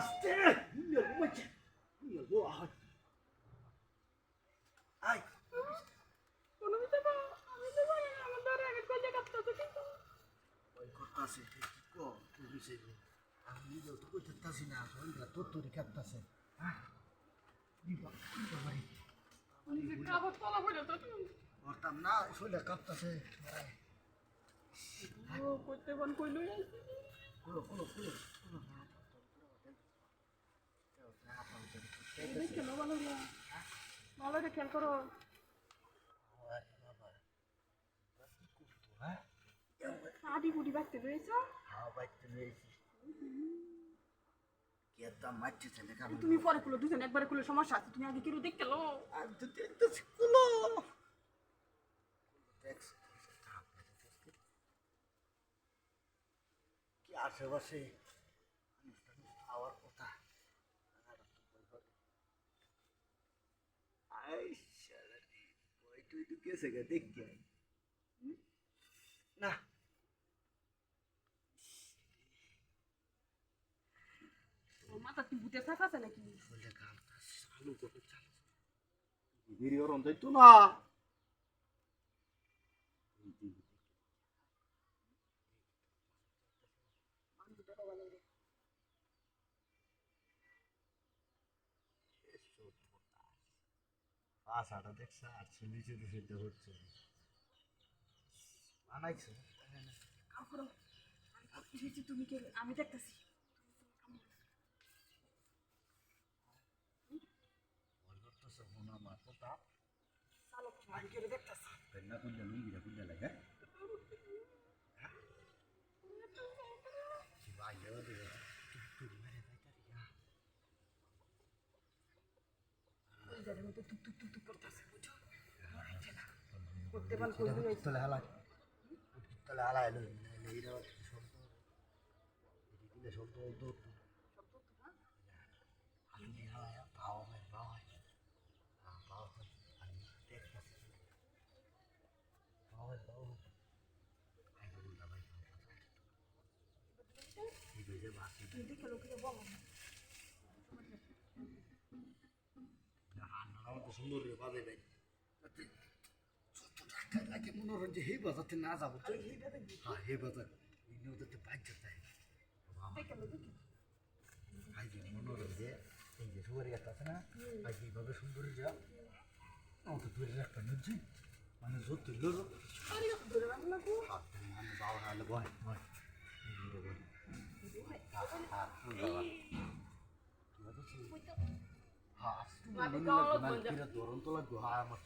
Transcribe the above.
আস্তে আয় কোনো আমি নিজেও তো কইতে তাছি না সন্ধ্যা তোর তোরই হ্যাঁ তো করতাম না শরীরে কাঁপতাছে ও করতে বন কেন ভালো না ভালো করে খেয়াল করো। আদি বুড়ি বাড়তে রয়েছে। তুমি পরে খুলো দুজন একবারে খুলে সমস্যা আছে তুমি আগে কিরু দেখতে লো। কি আশেপাশে? তুই তো কেসে গে দেখ না মাথা কি বুটে থাকা নাকি? বলে গান চালু করে চালু ভিডিও না। আশাটা দেখছে আর নিচে তো সেটা হচ্ছে। হয়েছে তুমি কে? আমি দেখতেছি। দেখতেছি। জায়গার মধ্যে টুক টুক টুক টুক করতেছে, বুঝছ? করতে পারলে কইবি না তলে হালা তলে হালা এলো এইটা শব্দ এদিকে শব্দ তো আমি হয় ভাও হয় ভাও হয় আমি দেখতেছি হয় হয় বাকি তুই দেখে লোকে বলো। তো সুন্দর রে বাজে ভাই টাকা লাগে মনে হয় যে হে বাজাতে না যাব তো হ্যাঁ হে বাজার এই নদীতে বাইক যেতে দেখে লো ভাই যে মনে হয় যে এই যে সুপারি গাছটা আছে না ভাই এইভাবে সুন্দরী যা আমাকে দূরে একটা নিচ্ছি মানে আরে ধরে রাখ না গো হাত মানে বাবা নাহলে বয় বয় এই যে বয় হ্যাঁ। হ্যাঁ হ্যাঁ মাটি কাওয়া লাগবে না। ধরন তো লাগবে। হ্যাঁ আমার